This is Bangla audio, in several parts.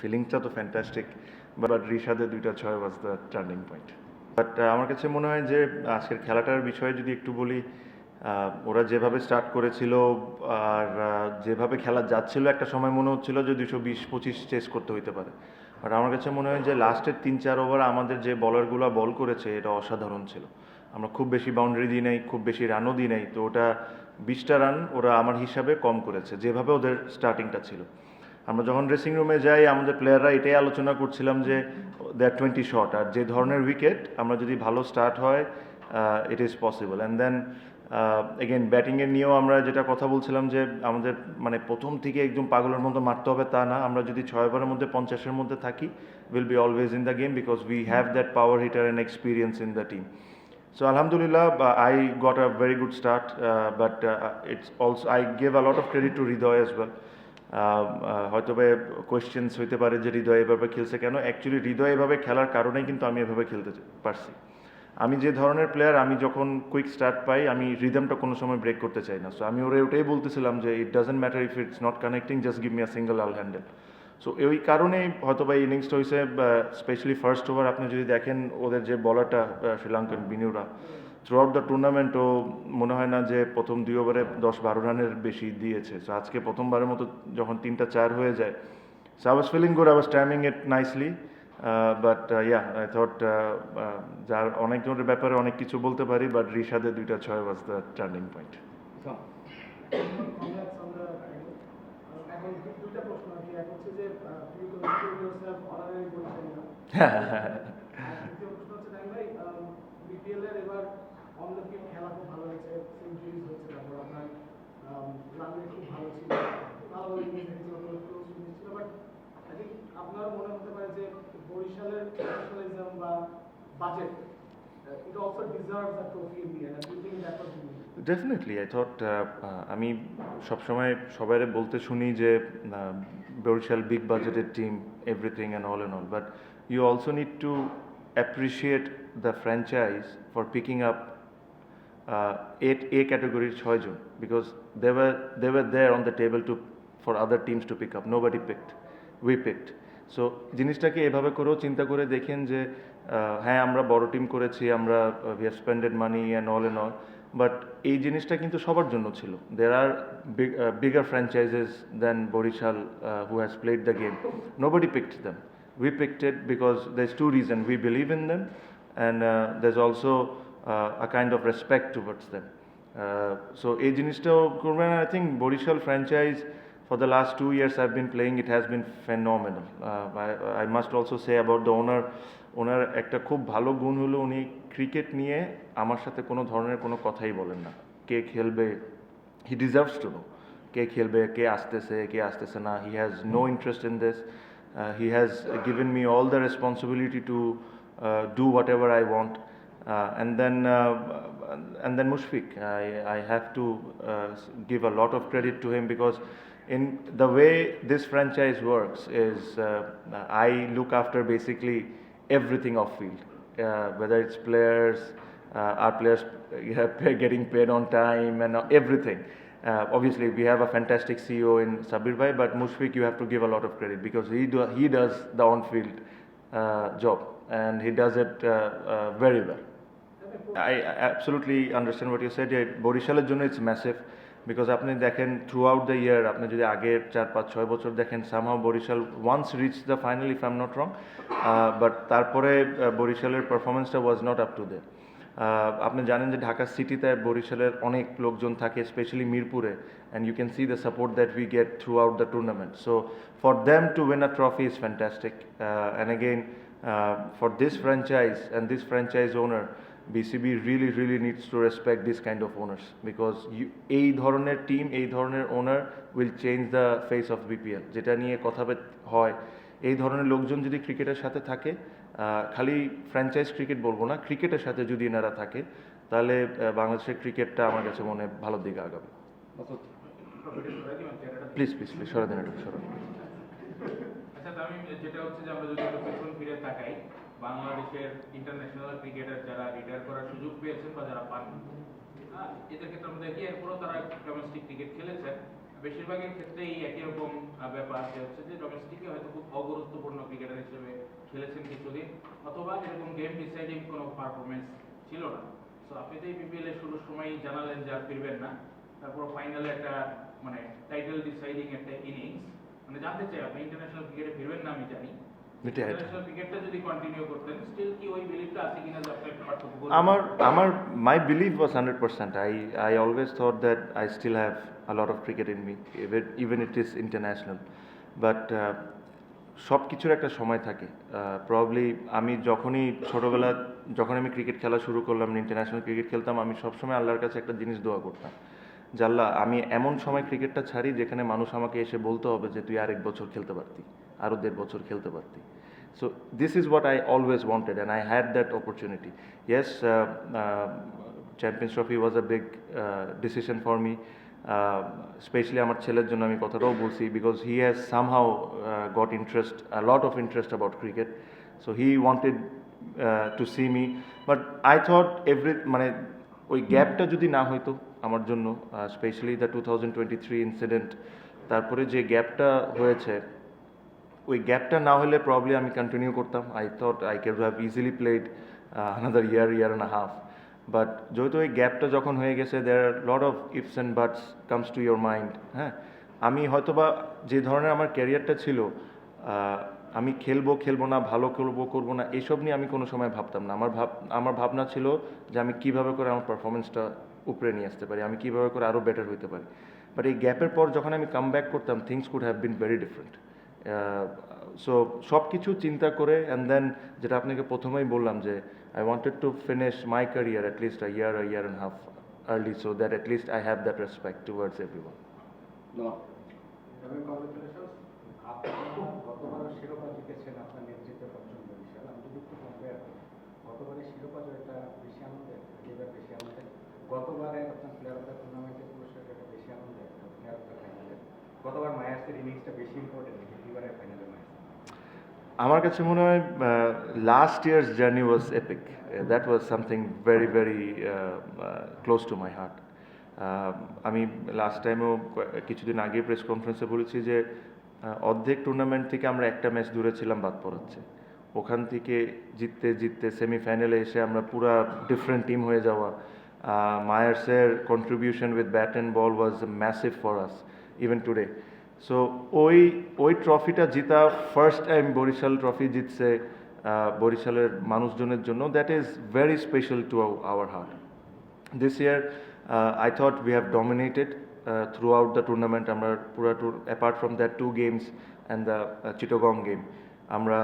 ফিলিংসটা তো ফ্যান্টাস্টিক বাট রিশাদের দুইটা ছয় was the turning point but আমার কাছে মনে হয় যে, আজকের খেলাটার বিষয়ে যদি একটু বলি ওরা যেভাবে স্টার্ট করেছিল, আর যেভাবে খেলা যাচ্ছিল, একটা সময় মনে হচ্ছিল যে দুশো বিশ পঁচিশ চেস করতে হইতে পারে। বাট আমার কাছে মনে হয় যে লাস্টের তিন চার ওভার আমাদের যে বলারগুলো বল করেছে, এটা অসাধারণ ছিল। আমরা খুব বেশি বাউন্ডারি দিই নাই, খুব বেশি রানও দিই নাই, তো ওটা বিশটা রান ওরা আমার হিসাবে কম করেছে, যেভাবে ওদের স্টার্টিংটা ছিল। আমরা যখন ড্রেসিং রুমে যাই আমাদের প্লেয়াররা এটাই আলোচনা করছিলাম যে দ্যাট টোয়েন্টি শট আর যে ধরনের উইকেট আমরা যদি ভালো স্টার্ট হয় it is possible and then again ব্যাটিংয়ের নিয়েও আমরা যেটা কথা বলছিলাম যে আমাদের মানে প্রথম থেকে একদম পাগলের মতো মারতে হবে তা না। আমরা যদি ছয় ওভারের মধ্যে পঞ্চাশের মধ্যে থাকি will be always in the game because we have that power hitter and experience in the team Alhamdulillah, uh, I got a very good start, uh, but uh, it's also I give a lot of credit to well. হয়তো বা কোয়েশ্চেন্স হইতে পারে যে হৃদয় এভাবে খেলছে কেন? অ্যাকচুয়ালি হৃদয় এভাবে খেলার কারণেই কিন্তু আমি এভাবে খেলতে পারছি। আমি যে ধরনের প্লেয়ার আমি যখন কুইক স্টার্ট পাই, আমি রিদমটা কোনো সময় ব্রেক করতে চাই না। সো আমি ওরে ওটাই বলতেছিলাম যে it doesn't matter if it's not connecting just give me a single all handle so ওই কারণেই হয়তো বা ইনিংসটা হয়েছে স্পেশালি ফার্স্ট ওভার আপনি যদি দেখেন, ওদের যে বলারটা শ্রীলঙ্কান বিনিউরা থ্রু আউট দ্য টুর্নামেন্টও মনে হয় না যে প্রথম দুই ওভারে দশ বারো রানের বেশি দিয়েছে। সো আজকে প্রথমবারের মতো যখন তিনটা চার হয়ে যায়। So I was feeling good I was timing it nicely but yeah I thought যার অনেকজনের ব্যাপারে অনেক কিছু বলতে পারি বাট রিশাদের দুইটা ছয় was the turning point Congrats on the title. আহ, এখন দু- দুইটা প্রশ্ন আর কি এক হচ্ছে যে আহ, তুমি তো consider yourself honorary বলছেন না আর দ্বিতীয় প্রশ্ন হচ্ছে নাইম ভাই বিপিএল এর এবার অন দ্য ফিল্ড খেলা খুব ভালো হয়েছে সেঞ্চুরিজ হচ্ছে তারপর আপনার খুব ভালো ছিল ভালো ইনিংস ছিল বাট আই থিঙ্ক আপনার মনে হতে পারে যে বরিশালের ন্যাশনালিজম বা বাজেট ডেফিনেটলি আই থট আমি সবসময় সবাই বলতে শুনি যে uh, বরিশাল বিগ বাজেটের team everything and all and all but you also need to appreciate the franchise for picking up A ক্যাটাগরির ছয়জন because they were they were there on the table to for other teams to pick up nobody picked we picked so জিনিসটাকে এভাবে করেও চিন্তা করে দেখেন যে হ্যাঁ আমরা বড় টিম করেছি আমরা we have spended money and all and all but এই জিনিসটা কিন্তু সবার জন্য ছিল। There are bigger franchises than Barishal who has played the game nobody picked them we picked because because there's two reasons. We believe in them and uh, there's also a kind of respect towards them. Uh, এই জিনিসটাও করবেন I think Barishal franchise for the last two years I've been playing it has been phenomenal. Uh, I, I must also say about the owner owner একটা খুব ভালো গুণ হলো উনি ক্রিকেট নিয়ে আমার সাথে কোনো ধরনের কোনো কথাই বলেন না। কে খেলবে হি ডিজার্ভস টু নো কে খেলবে কে আসতেছে কে আসতেছে না he has no interest in this he has given me all the responsibility to do whatever I want and then uh, and then Mushfiq, I, I have to uh, give a lot of credit to him because in the way this franchise works is uh, I look after basically everything off field, uh, whether it's players, uh, our players uh, getting paid on time and everything. Uh, obviously, we have a fantastic CEO in Sabir Bhai, but Mushfiq, you have to give a lot of credit because he do, he does the on-field uh, job and he does it uh, uh, very well. I absolutely understand what you said. বরিশালের জন্য ইটস ম্যাসিভ বিকজ আপনি দেখেন থ্রু আউট দ্য ইয়ার আপনি যদি আগের চার, পাঁচ, ছয় বছর দেখেন somehow Barishal once reach the final if I am not wrong but তারপরে বরিশালের পারফরমেন্সটা was not up to they আপনি জানেন যে ঢাকা সিটিতে বরিশালের অনেক লোকজন থাকে স্পেশালি মিরপুরে and you can see the support that we get throughout the tournament so for them to win a trophy is fantastic and again for this franchise and this franchise owner Really really needs to respect this kind of owners because you, এই ধরনের টিম এই ধরনের owner will change the face of BPL যেটা নিয়ে কথা হয় এই ধরনের লোকজন যদি ক্রিকেটের সাথে থাকে খালি ফ্র্যাঞ্চাইজ ক্রিকেট বলব না ক্রিকেটের সাথে যদি এনারা থাকে তাহলে বাংলাদেশের ক্রিকেটটা আমার কাছে মনে হয় ভালোর দিকে আগাবে। প্লিজ প্লিজ প্লিজ সরা দিন একটু সরা আচ্ছা আমি যেটা হচ্ছে যে আমরা যদি ফিরে তাকাই বাংলাদেশের ইন্টারন্যাশনাল ক্রিকেটার যারা রিটায়ার করার সুযোগ পেয়েছেন বা যারা পান হ্যাঁ, এদের ক্ষেত্রে আমরা দেখি এরপরও তারা ডোমেস্টিক ক্রিকেট খেলেছেন বেশিরভাগের ক্ষেত্রেই একই রকম ব্যাপার যে হচ্ছে যে ডোমেস্টিকে হয়তো খুব অগুরুত্ব খেলেছেন কিছুদিন অথবা এরকম গেম ডিসাইডিং কোনো পারফরমেন্স ছিল না। তো আপনি তো এই বিপিএল এর শুরুর সময়ই জানালেন যে আর ফিরবেন না। তারপর ফাইনালে একটা মানে টাইটেল ডিসাইডিং একটা ইনিংস মানে জানতে চাই আপনি ইন্টারন্যাশনাল ক্রিকেটে ফিরবেন না আমি জানি। ইন্টারন্যাশনাল স্টিল পার্থক্য করবেন? আমার আমার belief was 100% i i always thought that i still have a lot of cricket in me even, even it is international. But uh, সব কিছুর একটা সময় থাকে। প্রবলি আমি যখনই ছোটোবেলা যখন আমি ক্রিকেট খেলা শুরু করলাম ইন্টারন্যাশনাল ক্রিকেট খেলতাম আমি সবসময় আল্লাহর কাছে একটা জিনিস দোয়া করতাম। জাল্লা আমি এমন সময় ক্রিকেটটা ছাড়ি যেখানে মানুষ আমাকে এসে বলতে হবে যে তুই আরেক বছর খেলতে পারতি। আরও দেড় বছর খেলতে পারতি। So this is what I always wanted and I had that opportunity yes Champions Trophy was a big decision for me specially আমার ছেলের জন্য আমি কথাটাও বলছি because he has somehow got interest lot of interest about cricket so he wanted to see me but I thought every মানে ওই গ্যাপটা যদি না হইতো আমার জন্য specially the two thousand twenty three incident তারপরে যে গ্যাপটা হয়েছে ওই গ্যাপটা না হলে প্রবলি আমি কন্টিনিউ করতাম। I thought I could have easily played another year year and half but যেহেতু ওই গ্যাপটা যখন হয়ে গেছে there are lot of ifs and buts comes to your mind হ্যাঁ? আমি হয়তোবা যে ধরনের আমার ক্যারিয়ারটা ছিল আমি খেলব খেলব না, ভালো খেলব করব না, এসব নিয়ে আমি কোনো সময় ভাবতাম না। আমার ভাব, আমার ভাবনা ছিল যে আমি কীভাবে করে আমার পারফরমেন্সটা উপরে নিয়ে আসতে পারি, আমি কীভাবে করে আরও বেটার হইতে পারি। বাট এই গ্যাপের পর যখন আমি কাম ব্যাক করতাম things could have been very different so সব কিছু চিন্তা করে অ্যান্ড দেন যেটা আপনাকে প্রথমেই বললাম যে I wanted to finish my career at least a year a year and half early so that at least I have that respect towards everyone তবে কংগ্রেচুলেশনস আপনি গতবারও শিরোপা জিতেছেন আপনার নেতৃত্বে পঞ্চম বরিশাল আমি যদি একটু কম্পেয়ার করি গতবারের শিরোপা জয়টা বেশি আনন্দের এবার বেশি আনন্দের গতবারে আপনার প্লেয়ার অফ দ্য টুর্নামেন্টের পুরস্কার যেটা বেশি আনন্দের প্লেয়ার অফ দ্য ফাইনালে গতবার ইনিংসটা বেশি ইম্পর্টেন্ট নাকি? এবারের ফাইনালে আমার কাছে মনে হয় last year's journey was epic that was something very very close to my heart আমি লাস্ট টাইমেও কিছুদিন আগে প্রেস কনফারেন্সে বলেছি যে অর্ধেক টুর্নামেন্ট থেকে আমরা একটা ম্যাচ দূরে ছিলাম, বাদ পড়াচ্ছে। ওখান থেকে জিততে জিততে সেমিফাইনালে এসে আমরা পুরা ডিফারেন্ট টিম হয়ে যাওয়া। মায়ার্সের contribution with bat and ball was massive for us even today so ওই ওই ট্রফিটা জিতা ফার্স্ট টাইম বরিশাল ট্রফি জিতছে বরিশালের মানুষজনের জন্য that is very special to our heart this year I thought we have dominated throughout the tournament আমরা পুরা tour apart from that two games and the Chittagong game আমরা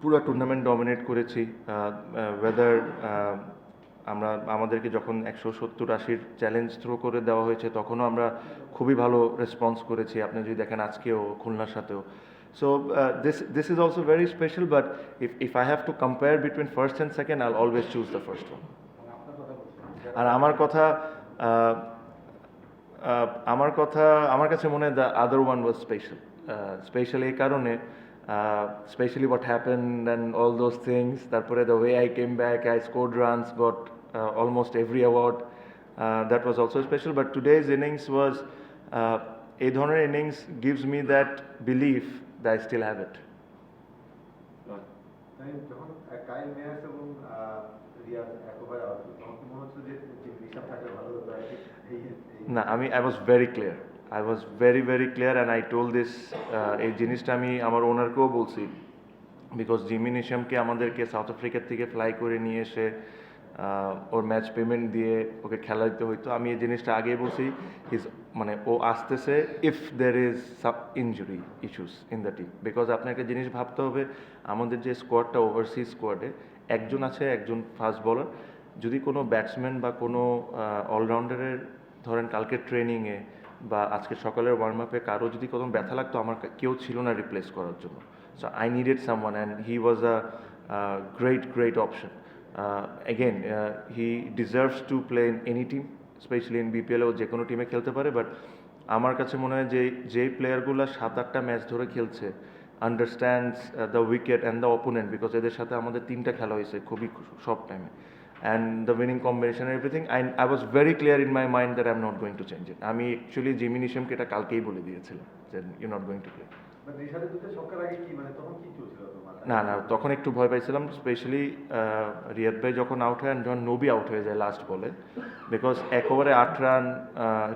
পুরো টুর্নামেন্ট ডমিনেট করেছি ওয়েদার আমরা আমাদেরকে যখন একশো সত্তর আশির চ্যালেঞ্জ থ্রো করে দেওয়া হয়েছে তখনও আমরা খুবই ভালো রেসপন্স করেছি। আপনি যদি দেখেন আজকেও খুলনার সাথেও। So this this is also very special but if if I have to compare between first and second I always choose the first one আর আমার কথা আহ, আহ, আমার কথা আমার কাছে মনে হয় the other one was special special এই কারণে Specially what happen and all those things তারপরে the way I came back I score runs got almost every award that was also special but today's innings was এই ধরনের innings gives me that believe the I still have it তাই যখন আহ, কাইল মেয়ার্স এবং আহ, রিয়াজ একবার আউট হলো, তখন কি মনে হচ্ছে যে যে ঋষভ থাকলে ভালো হতো আর কি? এই এই- না আমি I was very clear I was very very clear and I told this এই জিনিসটা আমি আমার ওনারকেও বলছি। বিকজ জিমি নিশামকে আমাদেরকে সাউথ আফ্রিকার থেকে ফ্লাই করে নিয়ে এসে ওর ম্যাচ পেমেন্ট দিয়ে ওকে খেলা দিতে হইতো। আমি এই জিনিসটা আগেই বলছি ইজ মানে ও আসতেছে if there is sub injury issues in the team because আপনাকে জিনিস ভাবতে হবে, আমাদের যে স্কোয়াডটা ওভারসিজ স্কোয়াডে একজন আছে, একজন ফাস্ট বলার যদি কোনো ব্যাটসম্যান বা কোনো অলরাউন্ডারের ধরেন কালকে ট্রেনিংয়ে বা আজকে সকালের ওয়ার্ম আপে কারও যদি কোনো ব্যথা লাগতো, আমার কেউ ছিল না রিপ্লেস করার জন্য। So I needed someone and he was a great great option again he deserves to play in any team specially in বিপিএলও যে কোনো টিমে খেলতে পারে বাট আমার কাছে মনে হয় যে যেই প্লেয়ারগুলো সাত, আটটা ম্যাচ ধরে খেলছে understands the wicket and the opponent because এদের সাথে আমাদের তিনটা খেলা হয়েছে খুবই সব টাইমে and the winning combination everything I I was very clear in my mind that I am not going to change it আমি অ্যাকচুয়ালি জিমি নিশামকে এটা কালকেই বলে দিয়েছিলাম যে you not going to play না না তখন একটু ভয় পাইছিলাম স্পেশালি রিয়াদ ভাই যখন আউট হয় and যখন নবী আউট হয়ে যায় লাস্ট বলে বিকজ এক ওভারে আট run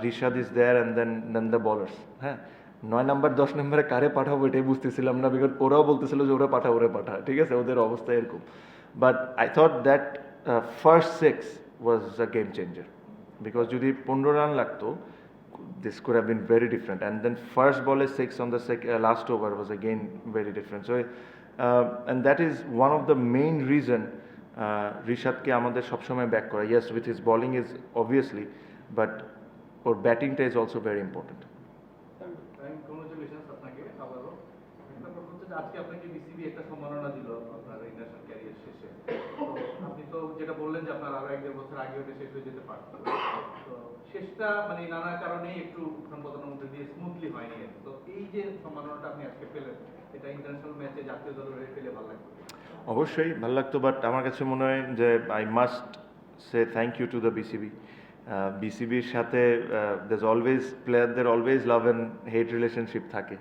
Rishad is there and then then the bowlers হ্যাঁ? নয় নাম্বার দশ নম্বরে কারে পাঠাবো এটাই বুঝতেছিলাম না বিকজ ওরাও বলতেছিল যে ওরা পাঠা ওরে পাঠা ঠিক আছে? ওদের অবস্থা এরকম। But I thought that first six was a game changer because যদি পনেরো রান লাগতো this could have been very different. And then first ball is six on the sec- uh, last over was again very different. So, uh, and that is one of the main reason uh, ঋষাদকে আমাদের সবসময় ব্যাক করা yes with his bowling is obviously but ওর ব্যাটিংটা একটা প্রশ্ন হচ্ছে যে আজকে আপনাকে বিসিবি একটা সম্মাননা দিল আপনার ইন্টারন্যাশনাল ক্যারিয়ার শেষে তো আপনি তো যেটা বললেন যে আপনার আরও এক দেড় বছর আগে ওটা শেষ হয়ে যেতে পারত তো শেষটা মানে নানা কারণে একটু সম্পাদনার মধ্যে দিয়ে স্মুথলি হয়নি তো এই যে সম্মাননাটা আপনি আজকে পেলেন, এটা ইন্টারন্যাশনাল ম্যাচে জাতীয় দলের হয়ে পেলে ভালো লাগবে? অবশ্যই, ভালো লাগতো বাট আমার কাছে মনে হয় যে I must say thank you to the BCB বিসিবির সাথে দেজ অলওয়েজ প্লেয়ারদের always love and hate relationship থাকে।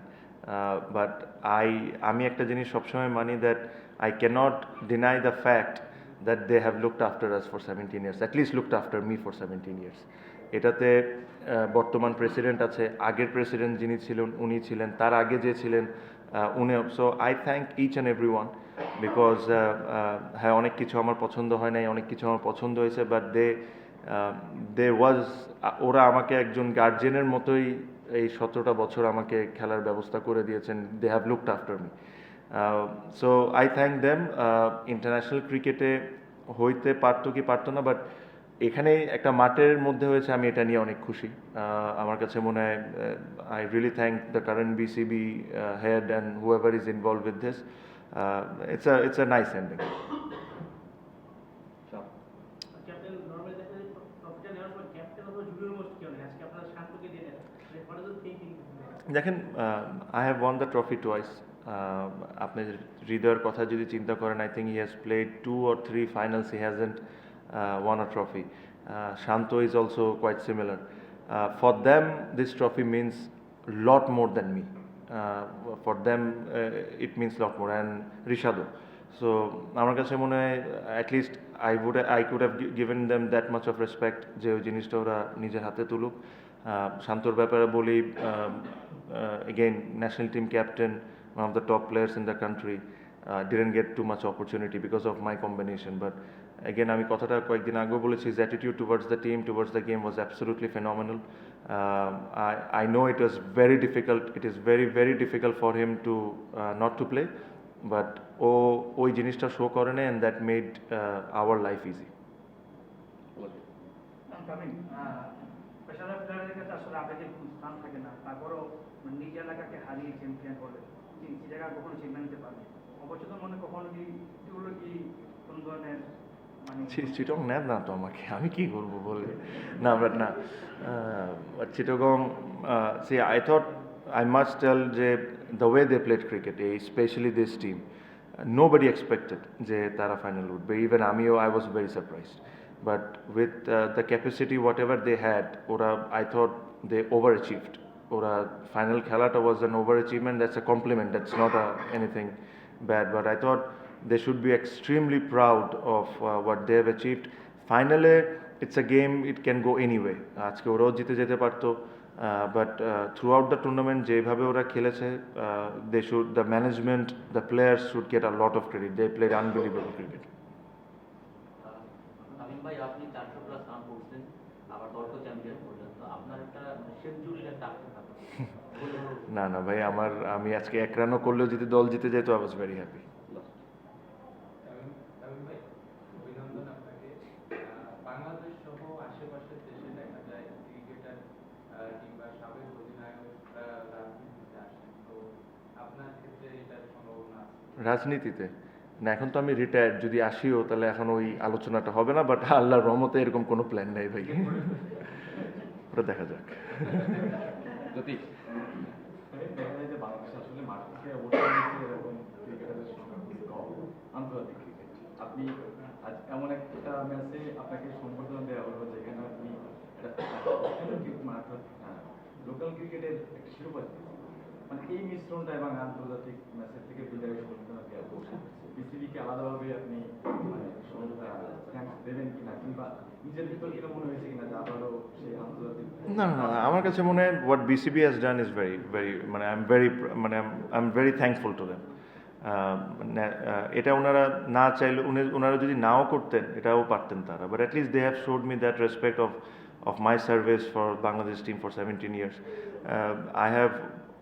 বাট আই আমি একটা জিনিস সবসময় মানি that I can't deny the fact that they have looked after us for seventeen years at least looked after me for seventeen years এটাতে বর্তমান প্রেসিডেন্ট আছে, আগের প্রেসিডেন্ট যিনি ছিলেন, উনি ছিলেন, তার আগে যে ছিলেন উনি so I thank each and every one because হ্যাঁ অনেক কিছু আমার পছন্দ হয় নাই, অনেক কিছু আমার পছন্দ হয়েছে বাট দে দে ওয়াজ ওরা আমাকে একজন গার্জেনের মতোই এই সতেরোটা বছর আমাকে খেলার ব্যবস্থা করে দিয়েছেন they have looked after me so I thank them international ক্রিকেটে হইতে পারতো কি পারতো না বাট এখানে একটা মাঠের মধ্যে হয়েছে আমি এটা নিয়ে অনেক খুশি। আমার কাছে মনে হয় I really thank the current BCB head and whoever is involve with this it's a it's a nice ending দেখেন I have won the trophy twice আপনি হৃদয়ের কথা যদি চিন্তা করেন I think he has played two or three finals he hasn't won a trophy Shanto is also quite similar for them this trophy means lot more than me for them it means lot more and ঋষাদও so আমার কাছে মনে হয় at least I would I could have given them that much of respect যে ওই জিনিসটা ওরা নিজের হাতে তুলুক। শান্তর ব্যাপারে বলি again national team captain of the top players in the country. Uh, didn't get too much opportunity because of my combination but again আমি কথাটা কয়েকদিন আগেও বলেছি his attitude towards the team towards the game was absolutely phenomenal um, I, I know it was very difficult it is very very difficult for him to uh, not to play but ও ওই জিনিসটা শো করে নেয় and that made uh, our life easy না মানে অবচেতন মনে কখনো কি মানে চিটং নেন না তো আমাকে আমি কি করব বলে না বাট না Chittagong see I thought I must tell যে the way they played cricket এই specially this team nobody expected যে তারা ফাইনাল উঠবে ইভেন আমিও I was very surprised but with the capacity whatever they had ওরা I thought they overachieved ওরা ফাইনাল খেলাটা was an overachievement that's a compliment that's not anything bad, but I thought they should be extremely proud of uh, what they have achieved. Finally, it's a game, it can go anyway. আজকে ওরাও জিতে যেতে পারতো but throughout the tournament যেভাবে ওরা খেলেছে they should the management the players should get a lot of credit they played unbelievable cricket ভাই আপনি চারশো প্লাস রান করছেন আবার দলকে চ্যাম্পিয়ন করলেন তো আপনার একটা শেডজুলের একটা না না ভাই আমার আমি আজকে এক রানও করলেও যদি দল জিতে যেত I was very happy Tamim Tamim ভাই অভিনন্দন আপনাকে আহ, বাংলাদেশ সহ আশেপাশের দেশে দেখা যায় ক্রিকেটার আহ, কিংবা সাবেক অধিনায়করা রাজনীতিতে আসেন তো আপনার ক্ষেত্রে এটার সম্ভাবনা আছে রাজনীতিতে। না এখন তো আমি রিটায়ার্ড যদি আসিও তাহলে এখন ওই আলোচনাটা হবে না বাট আল্লাহর রহমতে এরকম কোনো প্ল্যান নেই ভাই। ওটা দেখা যাক। যদি আপনি আজ এমন একটা ম্যাচে আপনাকে সম্বর্ধনা দেওয়া হলো যেখানে আপনি লোকাল ক্রিকেটের একটা শিরোপা। মানে এই মিশ্রণটা এবং আন্তর্জাতিক ম্যাচের থেকে বিসিবিকে আলাদাভাবে আপনি মানে আমার কাছে মনে হয় BCB has done is very very মানে আই এম ভেরি মানে I am very thankful to them এটা ওনারা না চাইলে ওনারা যদি নাও করতেন এটাও পারতেন তারা। But at least they have showed me that respect of my service for Bangladesh team for 17 years. Uh, I have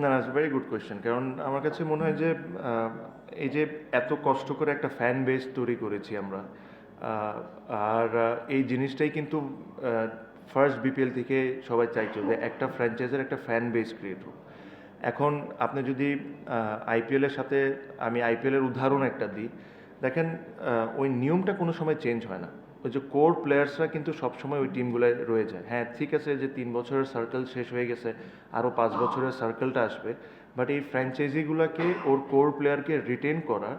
না না ভেরি গুড কোয়েশ্চেন কারণ আমার কাছে মনে হয় যে এই যে এত কষ্ট করে একটা ফ্যান বেস তৈরি করেছি আমরা আর এই জিনিসটাই কিন্তু ফার্স্ট বিপিএল থেকে সবাই চাইছিল যে একটা ফ্র্যাঞ্চাইজের একটা ফ্যান বেস ক্রিয়েট হোক। এখন আপনি যদি আইপিএলের সাথে আমি আইপিএলের উদাহরণ একটা দিই, দেখেন ওই নিয়মটা কোনো সময় চেঞ্জ হয় না। ওই যে কোর প্লেয়ার্সরা কিন্তু সবসময় ওই টিমগুলোয় রয়ে যায়। হ্যাঁ ঠিক আছে যে তিন বছরের সার্কেল শেষ হয়ে গেছে, আরও পাঁচ বছরের সার্কেলটা আসবে বাট এই ফ্র্যাঞ্চাইজিগুলোকে ওর কোর প্লেয়ারকে রিটেন করার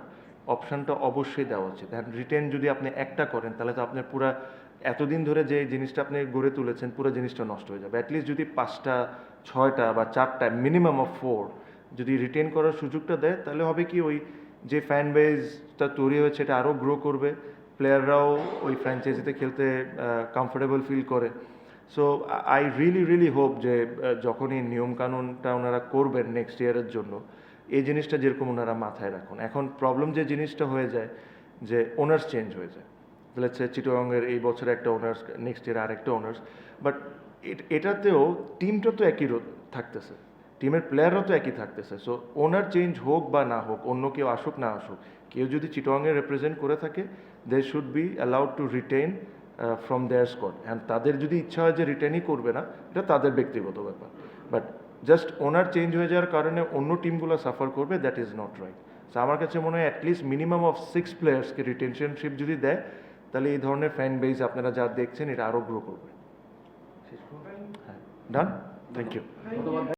অপশানটা অবশ্যই দেওয়া উচিত। অ্যান্ড রিটেন যদি আপনি একটা করেন, তাহলে তো আপনার পুরা এতদিন ধরে যে জিনিসটা আপনি গড়ে তুলেছেন, পুরো জিনিসটা নষ্ট হয়ে যাবে। অ্যাটলিস্ট যদি পাঁচটা, ছয়টা বা চারটা মিনিমাম অফ ফোর যদি রিটেন করার সুযোগটা দেয়, তাহলে হবে কি ওই যে ফ্যান বেসটা তৈরি হয়েছে, এটা আরও গ্রো করবে। প্লেয়াররাও ওই ফ্র্যাঞ্চাইজিতে খেলতে কমফোর্টেবল ফিল করে। So I really really hope যে যখনই নিয়মকানুনটা ওনারা করবেন নেক্সট ইয়ারের জন্য, এই জিনিসটা যেরকম ওনারা মাথায় রাখুন। এখন প্রবলেম যে জিনিসটা হয়ে যায়, যে ওনার্স চেঞ্জ হয়ে যায়। লেটস সে চিটোগাংয়ের এই বছরে একটা ওনার্স নেক্সট ইয়ার আরেকটা ওনার্স বাট এটাতেও টিমটা তো একই থাকতেছে। টিমের প্লেয়াররা তো একই থাকতেছে। সো ওনার চেঞ্জ হোক বা না হোক, অন্য কেউ আসুক না আসুক কেউ যদি চিটোয়াংয়ে রিপ্রেজেন্ট করে থাকে they should be allowed to retain from their squad and তাদের যদি ইচ্ছা হয় যে রিটেনই করবে না এটা তাদের ব্যক্তিগত ব্যাপার। বাট জাস্ট ওনার চেঞ্জ হয়ে যাওয়ার কারণে অন্য টিমগুলো সাফার করবে that is not right so আমার কাছে মনে হয় at least minimum of six প্লেয়ার্সকে রিটেনশনশিপ যদি দেয় তাহলে এই ধরনের ফ্যান বেস আপনারা যা দেখছেন এটা আরও গ্রো করবে। হ্যাঁ। Done thank you